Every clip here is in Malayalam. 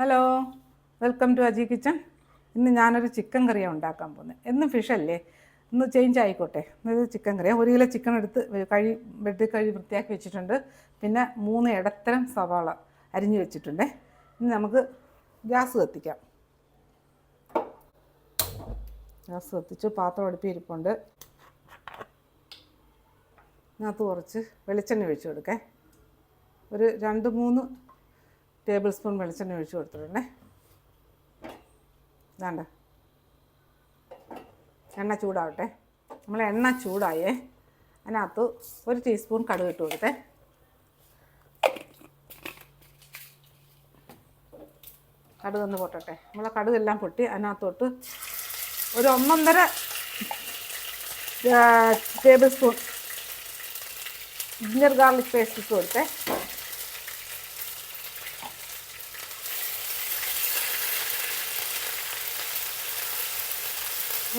Hello welcome to Aji kitchen ഇന്ന് ഞാനൊരു ചിക്കൻ കറിയാണ് ഉണ്ടാക്കാൻ പോകുന്നത്. എന്നും ഫിഷല്ലേ ഇന്ന് ചേഞ്ച് ആയിക്കോട്ടെ. ഇത് ചിക്കൻ കറിയാണ് ഒരു കിലോ ചിക്കൻ എടുത്ത് കഴി വെട്ടി കഴി വൃത്തിയാക്കി വെച്ചിട്ടുണ്ട്. പിന്നെ മൂന്ന് ഇടത്തരം സവാള അരിഞ്ഞു വെച്ചിട്ടുണ്ട്. ഇനി നമുക്ക് ഗ്യാസ് കത്തിക്കാം. ഗ്യാസ് കത്തിച്ചു പാത്രം അടുപ്പിരിപ്പുണ്ട് ഇതിനകത്ത് കുറച്ച് വെളിച്ചെണ്ണ ഒഴിച്ചു കൊടുക്കേ. ഒരു രണ്ട് മൂന്ന് ടേബിൾ സ്പൂൺ വെളിച്ചെണ്ണ ഒഴിച്ച് കൊടുത്തിട്ടുണ്ടേ വേണ്ട എണ്ണ ചൂടാവട്ടെ. നമ്മൾ എണ്ണ ചൂടായേ അതിനകത്ത് ഒരു ടീസ്പൂൺ കടുക് ഇട്ട് കൊടുത്തേ. കടുക് ഒന്ന് പൊട്ടട്ടെ. നമ്മളെ കടുകെല്ലാം പൊട്ടി അതിനകത്തോട്ട് ഒരു ഒന്നൊന്നര tablespoon ginger garlic paste ഇട്ട് കൊടുത്തേ.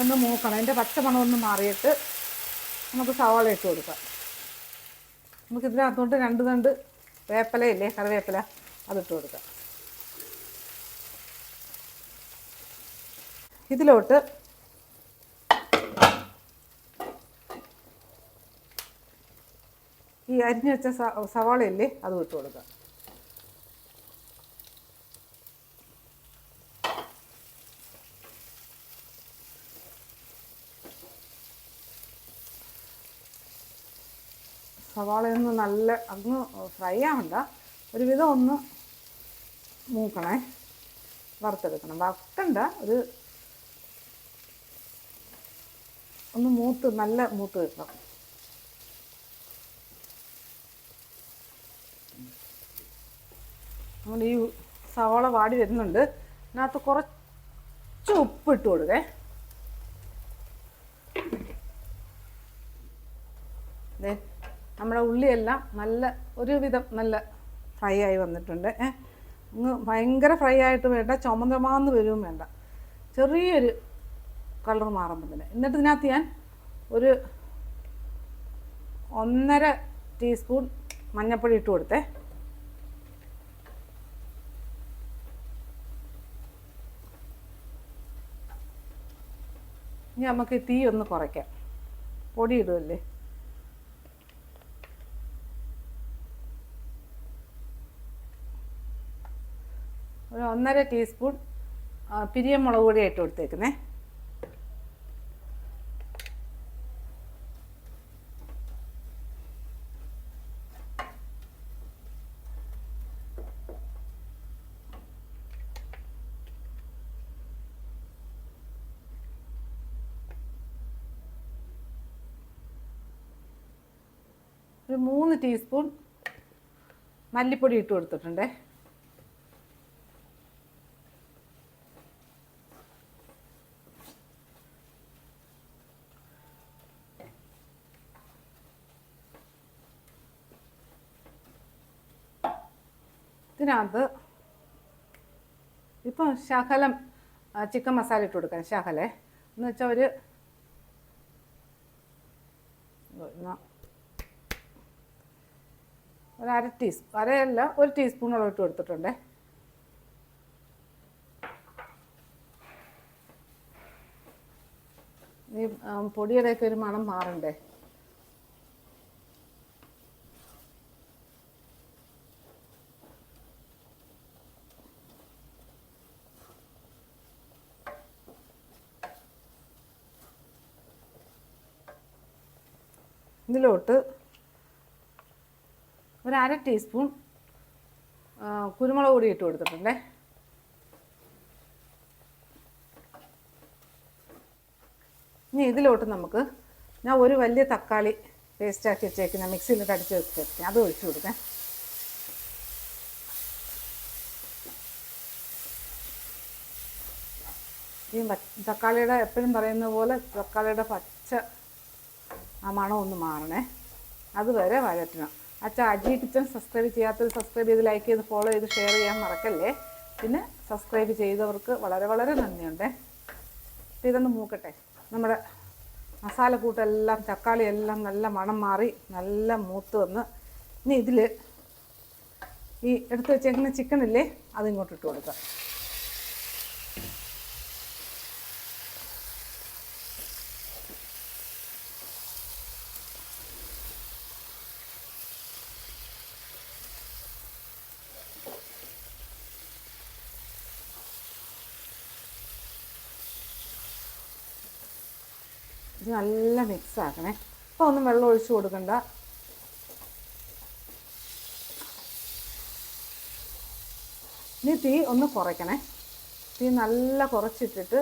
ഒന്ന് മൂക്കണം. അതിന്റെ പച്ചമണം ഒന്ന് മാറിയിട്ട് നമുക്ക് സവാള ഇട്ട് കൊടുക്കാം. നമുക്ക് ഇതിനകത്തോട്ട് രണ്ട് രണ്ട് വേപ്പിലയില്ലേ കറിവേപ്പില അതിട്ട് കൊടുക്കാം. ഇതിലോട്ട് ഈ അരിഞ്ഞു വെച്ച സവാളയില്ലേ അത് ഇട്ട് കൊടുക്കാം. സവാളയൊന്ന് നല്ല അങ്ങ് ഫ്രൈ ആവണ്ട. ഒരുവിധം ഒന്ന് മൂക്കണേ. വറുത്തെടുക്കണം. വറുത്തണ്ട ഒരു ഒന്ന് മൂത്ത് നല്ല മൂത്ത് വെക്കണം നമ്മൾ ഈ സവാള വാടി വരുന്നുണ്ട്. അതിനകത്ത് കുറച്ച് ഉപ്പ് ഇട്ട് കൊടുക്കേ. നമ്മുടെ ഉള്ളിയെല്ലാം നല്ല ഒരുവിധം നല്ല ഫ്രൈ ആയി വന്നിട്ടുണ്ട്. അങ്ങ് ഭയങ്കര ഫ്രൈ ആയിട്ട് വേണ്ട ചുമന്നമാന്ന് വരും വേണ്ട. ചെറിയൊരു കളർ മാറുമ്പോൾ തന്നെ എന്നിട്ട് ഇതിനകത്ത് ഞാൻ ഒരു ഒന്നര ടീസ്പൂൺ മഞ്ഞൾപ്പൊടി ഇട്ട് കൊടുത്തേ. ഇനി നമുക്ക് തീ ഒന്ന് കുറയ്ക്കാം. പൊടി ഇടുമല്ലേ ഒരു ഒന്നര ടീസ്പൂൺ പിരിയമുളക് പൊടി ഇട്ട് കൊടുത്തേക്കുന്നേ. ഒരു മൂന്ന് ടീസ്പൂൺ മല്ലിപ്പൊടി ഇട്ട് കൊടുത്തിട്ടുണ്ടേ. ഇതിനകത്ത് ഇപ്പം ശകലം ചിക്കൻ മസാല ഇട്ട് കൊടുക്കാം ശകലേ. എന്ന് വെച്ചാൽ ഒരു ഒരു അര ടീസ്പൂൺ അരയല്ല ഒരു ടീസ്പൂണോളം ഇട്ട് കൊടുത്തിട്ടുണ്ടേ. ഈ പൊടിയുടെയൊക്കെ ഒരു മണം മാറണ്ടേ? ഇതിലോട്ട് ഒരു അര ടീസ്പൂൺ കുരുമുളക് പൊടി ഇട്ട് കൊടുത്തിട്ടുണ്ടേ. ഇനി ഇതിലോട്ട് നമുക്ക് ഞാൻ ഒരു വലിയ തക്കാളി പേസ്റ്റാക്കി വെച്ചേക്കുന്ന മിക്സിയിലിട്ട് അടിച്ച് വെച്ചേക്കാം. അത് ഒഴിച്ചു കൊടുക്കാം. ഈ തക്കാളിയുടെ എപ്പോഴും പറയുന്ന പോലെ തക്കാളിയുടെ പച്ച ആ മണം ഒന്ന് മാറണേ. അതുവരെ വഴറ്റണം. അച്ഛാ അജി കിച്ചൺ സബ്സ്ക്രൈബ് ചെയ്യാത്തവർ സബ്സ്ക്രൈബ് ചെയ്ത് ലൈക്ക് ചെയ്ത് ഫോളോ ചെയ്ത് ഷെയർ ചെയ്യാൻ മറക്കല്ലേ? പിന്നെ സബ്സ്ക്രൈബ് ചെയ്തവർക്ക് വളരെ വളരെ നന്ദിയുണ്ട്. ഇതൊന്ന് മൂക്കട്ടെ. നമ്മുടെ മസാലക്കൂട്ടെല്ലാം തക്കാളി എല്ലാം നല്ല മണം മാറി നല്ല മൂത്ത് വന്ന് ഇനി ഇതിൽ ഈ എടുത്ത് വെച്ചേക്കുന്ന ചിക്കൻ ഇല്ലേ കൊടുക്കാം. ഇത് നല്ല മിക്സ് ആക്കണേ. അപ്പോൾ ഒന്നും വെള്ളം ഒഴിച്ച് കൊടുക്കണ്ട. ഇനി തീ ഒന്ന് കുറയ്ക്കണേ. തീ നല്ല കുറച്ചിട്ടിട്ട്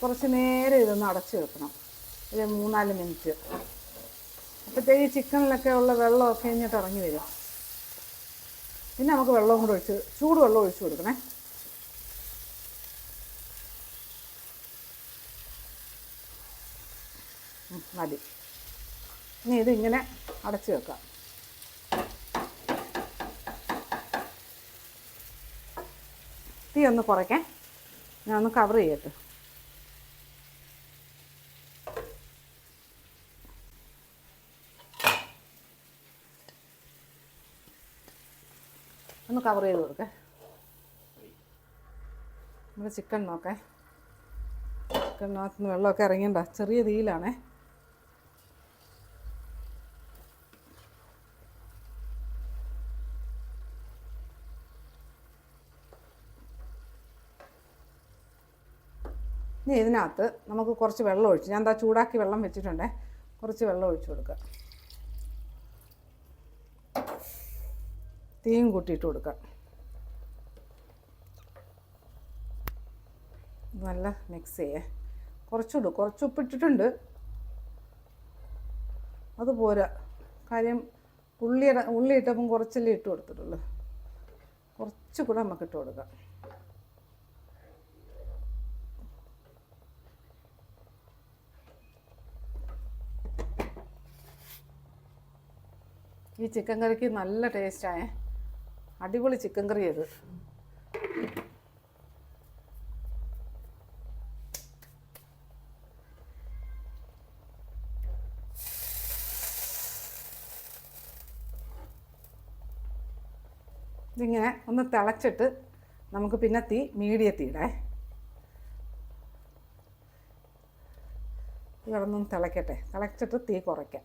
കുറച്ച് നേരം ഇതൊന്ന് അടച്ച് വെക്കണം. ഒരു മൂന്നാൽ മിനിറ്റ്. അപ്പോഴത്തേക്ക് ചിക്കനിലൊക്കെ ഉള്ള വെള്ളമൊക്കെ കഴിഞ്ഞിട്ട് ഇറങ്ങി വരും. പിന്നെ നമുക്ക് വെള്ളവും കൂടെ ഒഴിച്ച് ചൂട് വെള്ളം ഒഴിച്ച് കൊടുക്കണേ. മതി. ഇനി ഇതിങ്ങനെ അടച്ചു വെക്കാം. തീ ഒന്ന് കുറയ്ക്കാൻ ഞാൻ ഒന്ന് കവർ ചെയ്യട്ടെ. ഒന്ന് കവർ ചെയ്ത് കൊടുക്കേ. നമ്മുടെ ചിക്കൻ നോക്കേ. ചിക്കൻ നോക്കുന്ന വെള്ളമൊക്കെ ഇറങ്ങിയണ്ട ചെറിയ തീയിലാണേ. ഇനി ഇതിനകത്ത് നമുക്ക് കുറച്ച് വെള്ളം ഒഴിച്ച് ഞാൻ എന്താ ചൂടാക്കി വെള്ളം വെച്ചിട്ടുണ്ടേ. കുറച്ച് വെള്ളം ഒഴിച്ച് കൊടുക്കുക തീയും കൂട്ടിയിട്ട് കൊടുക്കുക നല്ല മിക്സ് ചെയ്യേ. കുറച്ചിടും കുറച്ച് ഉപ്പിട്ടിട്ടുണ്ട്. അത് പോരാ. കാര്യം ഉള്ളിയുടെ ഉള്ളി ഇട്ടപ്പം കുറച്ചല്ലേ ഇട്ട് കൊടുത്തിട്ടുള്ളൂ. കുറച്ചുകൂടെ നമുക്ക് ഇട്ട് കൊടുക്കാം. ഈ ചിക്കൻ കറിക്ക് നല്ല ടേസ്റ്റായ. അടിപൊളി ചിക്കൻ കറി ഇത് ഇതിങ്ങനെ ഒന്ന് തിളച്ചിട്ട് നമുക്ക് പിന്നെ തീ മീഡിയത്തിയിടേ കിടന്നൊന്ന് തിളയ്ക്കട്ടെ തിളച്ചിട്ട് തീ കുറയ്ക്കാം.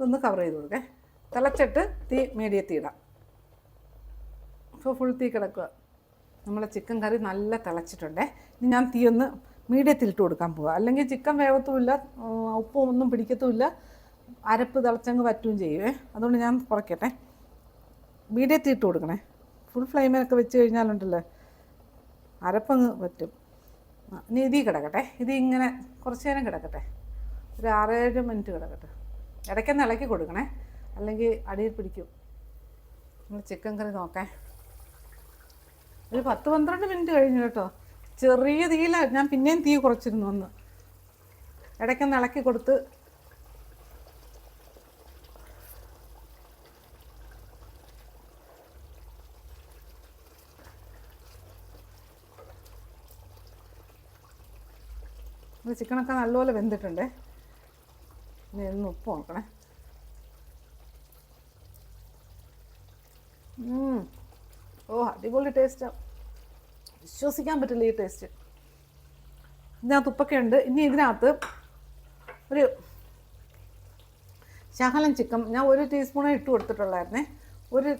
ഇതൊന്ന് കവർ ചെയ്ത് കൊടുക്കേ. തിളച്ചിട്ട് തീ മീഡിയത്തിൽ ഇടാം. ഇപ്പോൾ ഫുൾ തീ കിടക്കുക. നമ്മളെ ചിക്കൻ കറി നല്ല തിളച്ചിട്ടുണ്ടേ. ഇനി ഞാൻ തീ ഒന്ന് മീഡിയത്തിൽ ഇട്ട് കൊടുക്കാൻ പോവുക അല്ലെങ്കിൽ ചിക്കൻ വേവത്തുമില്ല ഉപ്പും ഒന്നും പിടിക്കത്തുമില്ല. അരപ്പ് തിളച്ചങ്ങ് പറ്റുകയും ചെയ്യുമേ അതുകൊണ്ട് ഞാൻ കുറയ്ക്കട്ടെ. മീഡിയത്തിൽ ഇട്ട് കൊടുക്കണേ. ഫുൾ ഫ്ലെയിമിലൊക്കെ വെച്ച് കഴിഞ്ഞാലുണ്ടല്ലോ. അരപ്പങ്ങ് പറ്റും ഇനി ഇതീ കിടക്കട്ടെ. ഇത് ഇങ്ങനെ കുറച്ച് നേരം കിടക്കട്ടെ. ഒരു ആറേഴ് മിനിറ്റ് കിടക്കട്ടെ. ഇടയ്ക്കൊന്ന് ഇളക്കി കൊടുക്കണേ. അല്ലെങ്കിൽ അടിയിൽ പിടിക്കും. നമ്മൾ ചിക്കൻ കറി നോക്കാൻ. ഒരു പത്ത് പന്ത്രണ്ട് മിനിറ്റ് കഴിഞ്ഞു കേട്ടോ. ചെറിയ തീയിലാണ് ഞാൻ പിന്നെയും തീ കുറച്ചിരുന്നു ഒന്ന് ഇടയ്ക്കൊന്ന് ഇളക്കി കൊടുത്ത്. ചിക്കനൊക്കെ നല്ലപോലെ വെന്തിട്ടുണ്ട്. ഇനി ഒന്ന് ഉപ്പ് നോക്കണേ. ഓ അടിപൊളി ടേസ്റ്റാണ് വിശ്വസിക്കാൻ പറ്റില്ല ഈ ടേസ്റ്റ് ഇതിനകത്ത് ഉപ്പൊക്കെ ഉണ്ട്. ഇനി ഇതിനകത്ത് ഒരു ശകലം ചിക്കൻ ഞാൻ ഒരു ടീസ്പൂണേ ഇട്ട് കൊടുത്തിട്ടുള്ളായിരുന്നേ. ഒരു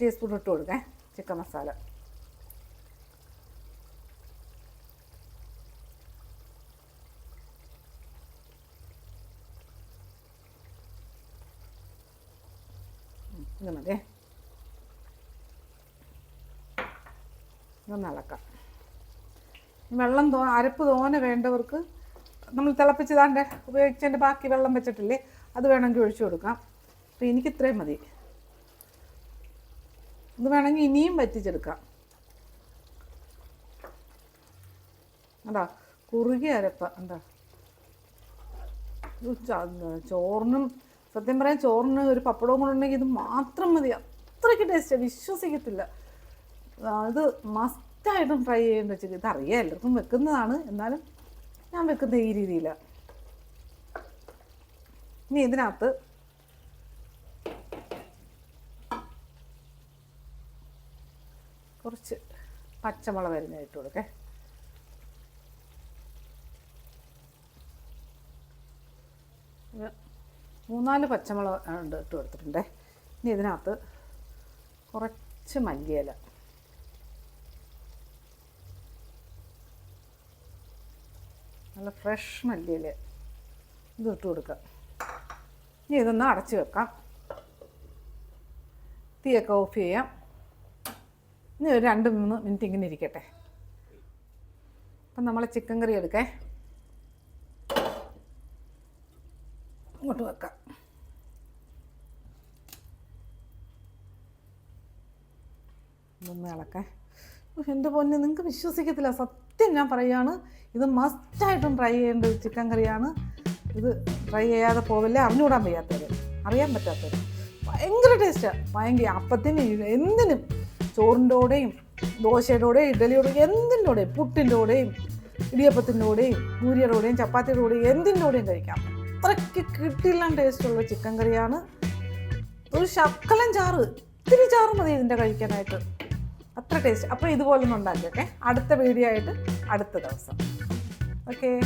ടീസ്പൂൺ ഇട്ട് കൊടുക്കേ. ചിക്കൻ മസാല. ഇത് മതിയേ ഇതൊന്ന് വെള്ളം തോ അരപ്പ് തോനെ വേണ്ടവർക്ക് നമ്മൾ തിളപ്പിച്ചതാണ്ട് ഉപയോഗിച്ചതിന്റെ ബാക്കി വെള്ളം വെച്ചിട്ടില്ലേ അത് വേണമെങ്കിൽ ഒഴിച്ചു കൊടുക്കാം. അപ്പോൾ എനിക്ക് ഇത്രയും മതി. ഇത് വേണമെങ്കിൽ ഇനിയും വറ്റിച്ചെടുക്കാം. എന്താ കുറുകിയ അരപ്പ എന്താ ചോറിനും സത്യം പറയാൻ ചോറിന് ഒരു പപ്പടവും കൂടെ ഉണ്ടെങ്കിൽ ഇത് മാത്രം മതി. അത്രയ്ക്ക് ടേസ്റ്റ് വിശ്വസിക്കത്തില്ല. ഇത് മസ്റ്റായിട്ടും ട്രൈ ചെയ്യേണ്ട വെച്ചാൽ ഇതറിയാം എല്ലാവർക്കും വെക്കുന്നതാണ്. എന്നാലും ഞാൻ വെക്കുന്ന ഈ രീതിയിലാണ് ഇനി ഇതിനകത്ത് കുറച്ച് പച്ചമുളക് അരിഞ്ഞ് ഇട്ട് കൊടുക്കേ ഇത് മൂന്നാൽ പച്ചമുളക് ഉണ്ട് ഇട്ട് കൊടുത്തിട്ടുണ്ടേ. ഇനി ഇതിനകത്ത് കുറച്ച് മല്ലിയില. നല്ല ഫ്രഷ് മല്ലിയില. ഇത് ഇട്ട് കൊടുക്കാം. ഇനി ഇതൊന്ന് അടച്ച് വെക്കാം. തീയൊക്കെ ഓഫ് ചെയ്യാം. ഇനി ഒരു രണ്ട് മൂന്ന് മിനിറ്റ് ഇങ്ങനെ ഇരിക്കട്ടെ. അപ്പം നമ്മൾ ചിക്കൻ കറി എടുക്കേ. ഇങ്ങോട്ട് വെക്കാം. ഒന്ന് ഇളക്കാൻ എന്റെ പൊന്നെ നിങ്ങൾക്ക് വിശ്വസിക്കത്തില്ല. സത്യം ഞാൻ പറയുകയാണ് ഇത് മസ്റ്റായിട്ടും ട്രൈ ചെയ്യേണ്ട ചിക്കൻ കറിയാണ്. ഇത് ട്രൈ ചെയ്യാതെ പോവില്ല അറിഞ്ഞുകൂടാൻ വയ്യാത്തവർ അറിയാൻ പറ്റാത്തവർ ഭയങ്കര ടേസ്റ്റാണ് ഭയങ്കര അപ്പത്തിന് എന്തിനും ചോറിന്റെ കൂടെയും ദോശയുടെ കൂടെയും ഇഡലിയുടെ കൂടെയും എന്തിന്റെ കൂടെയും പുട്ടിന്റെ കൂടെയും ഇടിയപ്പത്തിന്റെ കൂടെയും പൂരിയുടെ കൂടെയും ചപ്പാത്തിയുടെ കൂടെയും എന്തിന്റെ കൂടെയും കഴിക്കാം. അത്രയ്ക്ക് കിട്ടില്ല ടേസ്റ്റുള്ള ചിക്കൻ കറിയാണ്. ഒരു ശക്കലം ചാറ് ഇത്തിരി ചാറ് മതി ഇതിന്റെ കഴിക്കാനായിട്ട്. അത്ര ടേസ്റ്റ്. അപ്പോൾ ഇതുപോലെ ഒന്ന് ഉണ്ടാക്കിയൊക്കെ. അടുത്ത വീഡിയോ ആയിട്ട് അടുത്ത ദിവസം. ഓക്കേ.